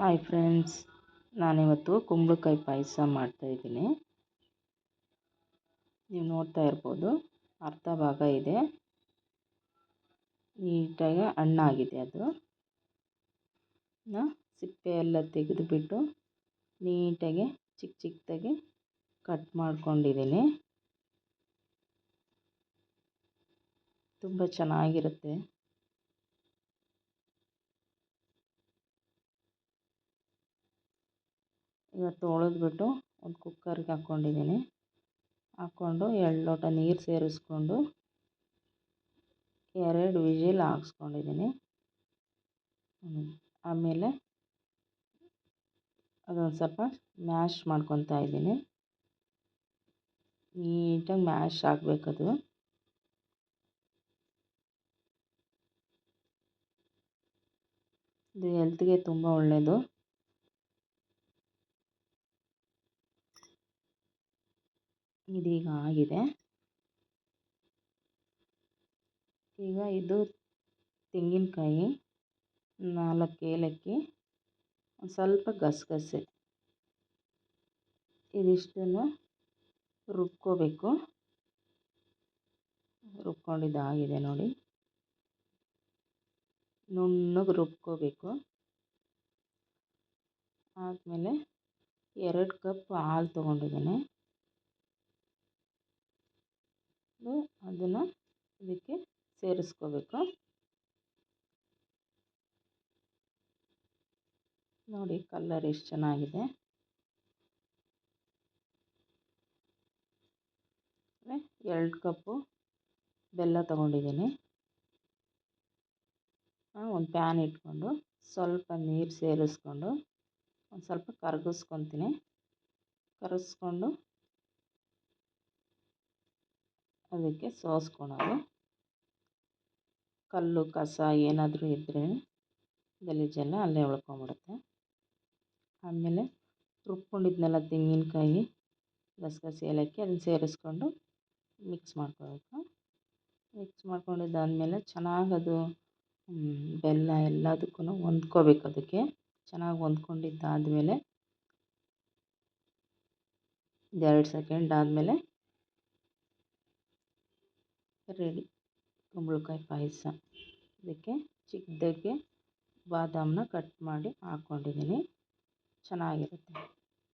Hi friends ನಾನಿವತ್ತು ಕುಂಬಳಕಾಯಿ ಪಾಯಸ ಮಾಡ್ತಾಯಿದ್ದೀನಿ ನೀವು ನೋಡ್ತಾ ಇರ್ಬೋದು, ಅರ್ಧ ಭಾಗ ಇದೆ. ನೀಟಾಗಿ ಹಣ್ಣಾಗಿದೆ ಅದು. ಸಿಪ್ಪೆ ಎಲ್ಲ ತೆಗೆದುಬಿಟ್ಟು ನೀಟಾಗಿ ಚಿಕ್ಕ ಚಿಕ್ಕದಾಗಿ ಕಟ್ ಮಾಡ್ಕೊಂಡಿದ್ದೀನಿ. ತುಂಬ ಚೆನ್ನಾಗಿರುತ್ತೆ. ಇವತ್ತು ತೊಳೆದ್ಬಿಟ್ಟು ಒಂದು ಕುಕ್ಕರ್ಗೆ ಹಾಕ್ಕೊಂಡಿದ್ದೀನಿ. ಹಾಕ್ಕೊಂಡು ಎರಡು ಲೋಟ ನೀರು ಸೇರಿಸ್ಕೊಂಡು ಎರಡು ವಿಜಿಲ್ ಹಾಕ್ಸ್ಕೊಂಡಿದ್ದೀನಿ. ಆಮೇಲೆ ಅದೊಂದು ಸ್ವಲ್ಪ ಮ್ಯಾಶ್ ಮಾಡ್ಕೊತಾ ಇದ್ದೀನಿ. ನೀಟಾಗಿ ಮ್ಯಾಶ್ ಆಗಬೇಕದು. ಇದು ಹೆಲ್ತ್ಗೆ ತುಂಬ ಒಳ್ಳೆಯದು ಇದೀಗ ಆಗಿದೆ. ಈಗ ಇದು ತೆಂಗಿನಕಾಯಿ ನಾಲ್ಕು ಏಲಕ್ಕಿ, ಒಂದು ಸ್ವಲ್ಪ ಗಸಗಸೆ. ಇದಿಷ್ಟನ್ನು ರುಬ್ಕೋಬೇಕು. ರುಬ್ಕೊಂಡಿದ್ದಾಗಿದೆ ನೋಡಿ. ನುಣ್ಣಗೆ ರುಬ್ಕೋಬೇಕು. ಆದಮೇಲೆ ಎರಡು ಕಪ್ ಹಾಲು ತೊಗೊಂಡಿದ್ದೀನಿ. ಅದನ್ನು ಇದಕ್ಕೆ ಸೇರಿಸ್ಕೋಬೇಕು. ನೋಡಿ ಕಲ್ಲರ್ ಎಷ್ಟು ಚೆನ್ನಾಗಿದೆ. ಎರಡು ಕಪ್ಪು ಬೆಲ್ಲ ತಗೊಂಡಿದ್ದೀನಿ. ಒಂದು ಪ್ಯಾನ್ ಇಟ್ಕೊಂಡು ಸ್ವಲ್ಪ ನೀರು ಸೇರಿಸ್ಕೊಂಡು ಒಂದು ಸ್ವಲ್ಪ ಕರಗಿಸ್ಕೊತೀನಿ. ಕರಗಿಸ್ಕೊಂಡು ಅದಕ್ಕೆ ಸೋಸ್ಕೊಳೋದು. ಕಲ್ಲು, ಕಸ ಏನಾದರೂ ಇದ್ದರೆ ಗಲೀಜೆಲ್ಲ ಅಲ್ಲೇ ಉಳ್ಕೊಂಬಿಡುತ್ತೆ. ಆಮೇಲೆ ರುಬ್ಕೊಂಡಿದ್ನಲ್ಲ ತೆಂಗಿನಕಾಯಿ, ಗಸಗಸೆ ಏಲಕ್ಕಿ ಅದನ್ನ ಸೇರಿಸ್ಕೊಂಡು ಮಿಕ್ಸ್ ಮಾಡ್ಕೊಬೇಕು ಮಿಕ್ಸ್ ಮಾಡ್ಕೊಂಡಿದ್ದಾದಮೇಲೆ ಚೆನ್ನಾಗಿ ಅದು ಬೆಲ್ಲ ಎಲ್ಲದಕ್ಕೂ ಹೊಂದ್ಕೋಬೇಕು ಅದಕ್ಕೆ. ಚೆನ್ನಾಗಿ ಹೊಂದ್ಕೊಂಡಿದ್ದಾದಮೇಲೆ ಎರಡು ಸೆಕೆಂಡ್ ಆದಮೇಲೆ ರೆಡಿ. ಕುಂಬಳಕಾಯಿ ಪಾಯಸ. ಇದಕ್ಕೆ ಚಿಕ್ಕದಾಗಿ ಬಾದಾಮನ್ನ ಕಟ್ ಮಾಡಿ ಹಾಕ್ಕೊಂಡಿದ್ದೀನಿ ಚೆನ್ನಾಗಿರುತ್ತೆ.